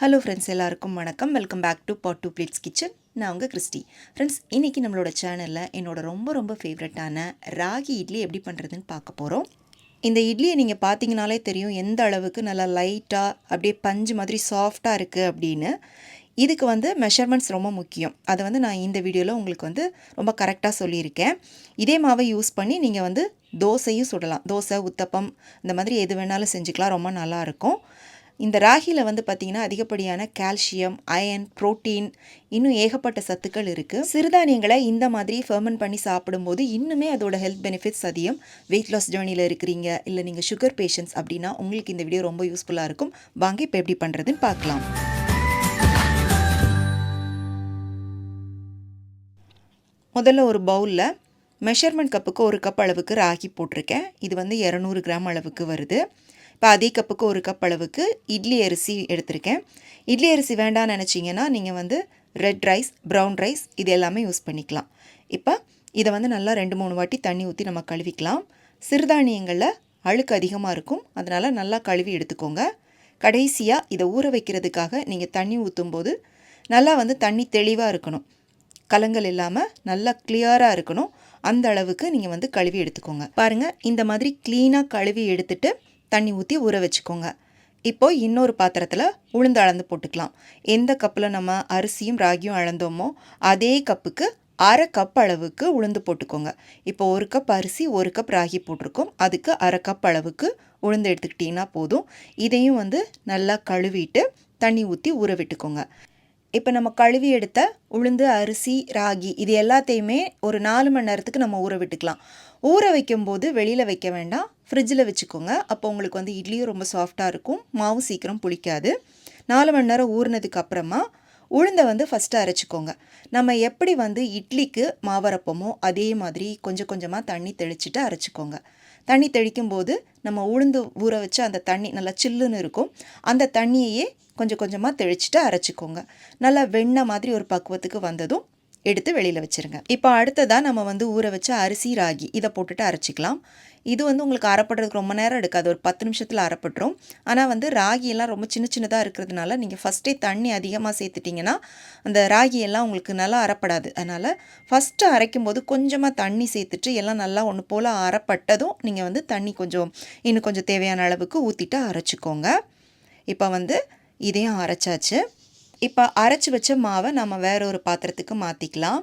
Hello friends எல்லாருக்கும் வணக்கம். Welcome back to pot to plates kitchen நான் உங்கள் கிறிஸ்டி. ஃப்ரெண்ட்ஸ் இன்றைக்கி நம்மளோட சேனலில் என்னோட ரொம்ப ரொம்ப ஃபேவரட்டான ராகி இட்லி எப்படி பண்ணுறதுன்னு பார்க்க போகிறோம் இந்த இட்லியை நீங்கள் பார்த்தீங்கனாலே தெரியும் எந்த அளவுக்கு நல்லா லைட்டாக அப்படியே பஞ்சு மாதிரி சாஃப்டாக இருக்குது அப்படின்னு. இதுக்கு வந்து மெஷர்மெண்ட்ஸ் ரொம்ப முக்கியம். அதை வந்து நான் இந்த வீடியோவில் உங்களுக்கு வந்து ரொம்ப கரெக்டாக சொல்லியிருக்கேன். இதே மாவை யூஸ் பண்ணி நீங்கள் வந்து தோசையும் சுடலாம். தோசை உத்தப்பம் இந்த மாதிரி எது வேணாலும் செஞ்சுக்கலாம். ரொம்ப நல்லாயிருக்கும் இந்த ராகியில் வந்து பார்த்திங்கன்னா அதிகப்படியான கால்சியம் அயன் புரோட்டீன் இன்னும் ஏகப்பட்ட சத்துக்கள் இருக்குது சிறுதானியங்களை இந்த மாதிரி ஃபர்மன் பண்ணி சாப்பிடும்போது இன்னுமே அதோட ஹெல்த் பெனிஃபிட்ஸ் அதிகம். வெயிட் லாஸ் ஜேர்னியில் இருக்கிறீங்க இல்லை நீங்கள் சுகர் பேஷண்ட்ஸ் அப்படின்னா உங்களுக்கு இந்த வீடியோ ரொம்ப யூஸ்ஃபுல்லாக இருக்கும். வாங்க இப்போ எப்படி பண்ணுறதுன்னு பார்க்கலாம். முதல்ல ஒரு பவுலில் மெஷர்மெண்ட் கப்புக்கு ஒரு கப் அளவுக்கு ராகி போட்டிருக்கேன். இது வந்து இரநூறு கிராம் அளவுக்கு வருது. இப்போ அதே கப்புக்கு ஒரு கப் அளவுக்கு இட்லி அரிசி எடுத்திருக்கேன். இட்லி அரிசி வேண்டாம்னு நினச்சிங்கன்னா நீங்கள் வந்து ரெட் ரைஸ் ப்ரௌன் ரைஸ் இது எல்லாமே யூஸ் பண்ணிக்கலாம். இப்போ இதை வந்து நல்லா ரெண்டு மூணு வாட்டி தண்ணி ஊற்றி நம்ம கழுவிக்கலாம். சிறுதானியங்களில் அழுக்கு அதிகமாக இருக்கும். அதனால் நல்லா கழுவி எடுத்துக்கோங்க. கடைசியாக இதை ஊற வைக்கிறதுக்காக நீங்கள் தண்ணி ஊற்றும்போது நல்லா வந்து தண்ணி தெளிவாக இருக்கணும். கலங்கள் இல்லாமல் நல்லா கிளியராக இருக்கணும். அந்த அளவுக்கு நீங்கள் வந்து கழுவி எடுத்துக்கோங்க. பாருங்கள் இந்த மாதிரி க்ளீனாக கழுவி எடுத்துட்டு தண்ணி ஊற்றி ஊற வச்சுக்கோங்க. இப்போ இன்னொரு பாத்திரத்தில் உளுந்து அளந்து போட்டுக்கலாம். எந்த கப்பில் நம்ம அரிசியும் ராகியும் அளந்தோமோ அதே கப்புக்கு அரை கப் அளவுக்கு உளுந்து போட்டுக்கோங்க. இப்போ ஒரு கப் அரிசி ஒரு கப் ராகி போட்டிருக்கோம். அதுக்கு அரை கப் அளவுக்கு உளுந்து எடுத்துக்கிட்டிங்கன்னா போதும். இதையும் வந்து நல்லா கழுவிட்டு தண்ணி ஊற்றி ஊற விட்டுக்கோங்க. இப்போ நம்ம கழுவி எடுத்த உளுந்து அரிசி ராகி இது எல்லாத்தையுமே ஒரு நாலு மணி நேரத்துக்கு நம்ம ஊற விட்டுக்கலாம். ஊற வைக்கும்போது வெளியில் வைக்க வேண்டாம். ஃப்ரிட்ஜில் வச்சுக்கோங்க. அப்போ உங்களுக்கு வந்து இட்லியும் ரொம்ப சாஃப்டாக இருக்கும். மாவு சீக்கிரம் புளிக்காது. நாலு மணி நேரம் ஊறினதுக்கு அப்புறமா உளுந்தை வந்து ஃபஸ்ட்டு அரைச்சிக்கோங்க. நம்ம எப்படி வந்து இட்லிக்கு மாவரப்போமோ அதே மாதிரி கொஞ்சம் கொஞ்சமாக தண்ணி தெளிச்சிட்டு அரைச்சிக்கோங்க. தண்ணி தெளிக்கும் போது நம்ம உளுந்து ஊற வச்சு அந்த தண்ணி நல்லா சில்லுன்னு இருக்கும். அந்த தண்ணியையே கொஞ்சம் கொஞ்சமாக தெளிச்சிட்டு அரைச்சிக்கோங்க. நல்லா வெண்ணெய் மாதிரி ஒரு பக்குவத்துக்கு வந்ததும் எடுத்து வெளியில் வச்சுருங்க. இப்போ அடுத்ததாக நம்ம வந்து ஊற வச்ச அரிசி ராகி இதை போட்டுட்டு அரைச்சிக்கலாம். இது வந்து உங்களுக்கு அரைப்படுறதுக்கு ரொம்ப நேரம் எடுக்காது. ஒரு பத்து நிமிஷத்தில் அரைப்பட்டுரும். ஆனால் வந்து ராகியெல்லாம் ரொம்ப சின்ன சின்னதாக இருக்கிறதுனால நீங்கள் ஃபஸ்ட்டே தண்ணி அதிகமாக சேர்த்துட்டிங்கன்னா அந்த ராகியெல்லாம் உங்களுக்கு நல்லா அரைப்படாது. அதனால் ஃபஸ்ட்டு அரைக்கும் போது கொஞ்சமாக தண்ணி சேர்த்துட்டு எல்லாம் நல்லா ஒன்று போல் அரைப்பட்டதும் நீங்கள் வந்து தண்ணி கொஞ்சம் இன்னும் கொஞ்சம் தேவையான அளவுக்கு ஊற்றிட்டு அரைச்சிக்கோங்க. இப்போ வந்து இதையும் அரைச்சாச்சு. இப்போ அரைச்சி வச்ச மாவை நம்ம வேற ஒரு பாத்திரத்துக்கு மாற்றிக்கலாம்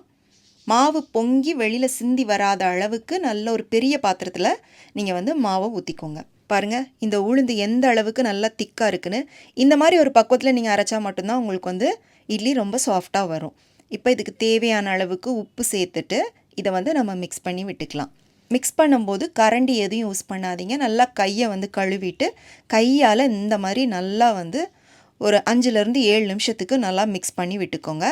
மாவு பொங்கி வெளியில் சிந்தி வராத அளவுக்கு நல்ல ஒரு பெரிய பாத்திரத்தில் நீங்கள் வந்து மாவை ஊற்றிக்கோங்க பாருங்கள் இந்த உளுந்து எந்த அளவுக்கு நல்லா திக்காக இருக்குன்னு. இந்த மாதிரி ஒரு பக்குவத்தில் நீங்கள் அரைச்சா மட்டும்தான் உங்களுக்கு வந்து இட்லி ரொம்ப சாஃப்டாக வரும். இப்போ இதுக்கு தேவையான அளவுக்கு உப்பு சேர்த்துட்டு இதை வந்து நம்ம மிக்ஸ் பண்ணி விட்டுக்கலாம். மிக்ஸ் பண்ணும்போது கரண்டி எதுவும் யூஸ் பண்ணாதீங்க. நல்லா கையை வந்து கழுவிட்டு கையால் இந்த மாதிரி நல்லா வந்து ஒரு அஞ்சுலேருந்து ஏழு நிமிஷத்துக்கு நல்லா மிக்ஸ் பண்ணி விட்டுக்கோங்க.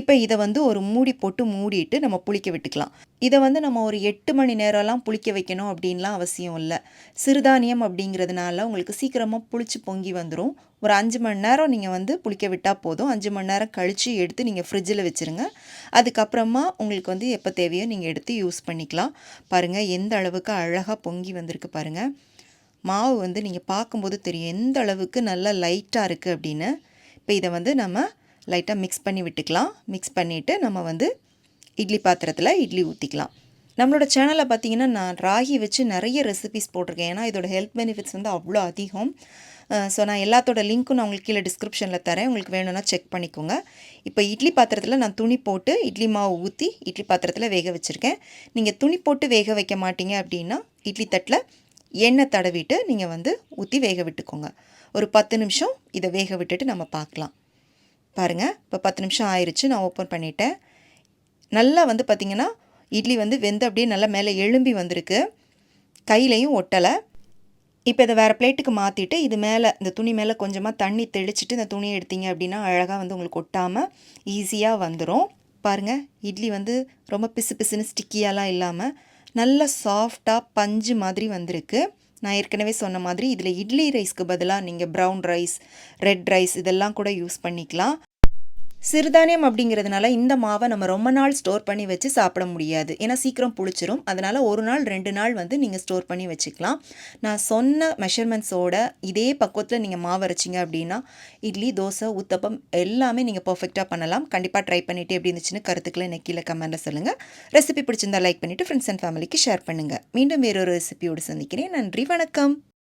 இப்போ இதை வந்து ஒரு மூடி போட்டு மூடிட்டு நம்ம புளிக்க விட்டுக்கலாம். இதை வந்து நம்ம ஒரு எட்டு மணி நேரம்லாம் புளிக்க வைக்கணும் அப்படின்லாம் அவசியம் இல்லை. சிறுதானியம் அப்படிங்கிறதுனால உங்களுக்கு சீக்கிரமாக புளிச்சு பொங்கி வந்துடும் ஒரு அஞ்சு மணி நேரம் நீங்கள் வந்து புளிக்க விட்டால் போதும். அஞ்சு மணி நேரம் கழித்து எடுத்து நீங்கள் ஃப்ரிட்ஜில் வச்சுருங்க. அதுக்கப்புறமா உங்களுக்கு வந்து எப்போ தேவையோ நீங்கள் எடுத்து யூஸ் பண்ணிக்கலாம். பாருங்கள் எந்த அளவுக்கு அழகாக பொங்கி வந்திருக்கு பாருங்கள் மாவு வந்து நீங்கள் பார்க்கும்போது தெரியும் எந்த அளவுக்கு நல்லா லைட்டாக இருக்குது அப்படின்னு. இப்போ இதை வந்து நம்ம லைட்டாக மிக்ஸ் பண்ணி விட்டுக்கலாம். மிக்ஸ் பண்ணிவிட்டு நம்ம வந்து இட்லி பாத்திரத்தில் இட்லி ஊற்றிக்கலாம் நம்மளோட சேனலில் பார்த்தீங்கன்னா நான் ராகி வச்சு நிறைய ரெசிபிஸ் போட்டிருக்கேன். ஏன்னா இதோட ஹெல்த் பெனிஃபிட்ஸ் வந்து அவ்வளோ அதிகம். ஸோ நான் எல்லாத்தோட லிங்க்கும் நான் உங்களுக்கு கீழே டிஸ்கிரிப்ஷனில் தரேன். உங்களுக்கு வேணும்னா செக் பண்ணிக்கோங்க. இப்போ இட்லி பாத்திரத்தில் நான் துணி போட்டு இட்லி மாவு ஊற்றி இட்லி பாத்திரத்தில் வேக வச்சுருக்கேன். நீங்கள் துணி போட்டு வேக வைக்க மாட்டீங்க அப்படின்னா இட்லி தட்டில் எண்ணெய் தடவிட்டு நீங்கள் வந்து ஊற்றி வேக விட்டுக்கோங்க. ஒரு பத்து நிமிஷம் இதை வேக விட்டுட்டு நம்ம பார்க்கலாம். பாருங்கள் இப்போ பத்து நிமிஷம் ஆயிடுச்சு நான் ஓப்பன் பண்ணிட்டேன். நல்லா வந்து பார்த்திங்கன்னா இட்லி வந்து வெந்து அப்படியே நல்லா மேலே எழும்பி வந்திருக்கு. கையிலையும் ஒட்டலை. இப்போ இதை வேறு பிளேட்டுக்கு மாற்றிட்டு இது மேலே இந்த துணி மேலே கொஞ்சமாக தண்ணி தெளிச்சிட்டு இந்த துணியை எடுத்தீங்க அப்படின்னா அழகாக வந்து உங்களுக்கு ஒட்டாமல் ஈஸியாக வந்துடும் பாருங்கள் இட்லி வந்து ரொம்ப பிசு பிசுன்னு ஸ்டிக்கியாலாம் இல்லாமல் நல்ல சாஃப்டாக பஞ்சு மாதிரி வந்திருக்கு. நான் ஏற்கனவே சொன்ன மாதிரி இதில் இட்லி ரைஸ்க்கு பதிலாக நீங்கள் ப்ரௌன் ரைஸ் ரெட் ரைஸ் இதெல்லாம் கூட யூஸ் பண்ணிக்கலாம். சிறுதானியம் அப்படிங்கிறதுனால இந்த மாவை நம்ம ரொம்ப நாள் ஸ்டோர் பண்ணி வச்சு சாப்பிட முடியாது. ஏன்னா சீக்கிரம் புளிச்சிரும். அதனால் ஒரு நாள் ரெண்டு நாள் வந்து நீங்கள் ஸ்டோர் பண்ணி வச்சுக்கலாம். நான் சொன்ன மெஷர்மெண்ட்ஸோட இதே பக்குவத்தில் நீங்கள் மாவு அரைச்சிங்க அப்படின்னா இட்லி தோசை ஊத்தப்பம் எல்லாமே நீங்கள் பர்ஃபெக்டாக பண்ணலாம். கண்டிப்பாக ட்ரை பண்ணிவிட்டு எப்படி இருந்துச்சுன்னு கருத்துக்களை எனக்கு கீழே கமெண்ட்டில் சொல்லுங்கள் ரெசிபி பிடிச்சிருந்தா லைக் பண்ணிவிட்டு ஃப்ரெண்ட்ஸ் அண்ட் ஃபேமிலிக்கு ஷேர் பண்ணுங்கள் மீண்டும் வேறொரு ரெசிபியோடு சந்திக்கிறேன். நன்றி வணக்கம்.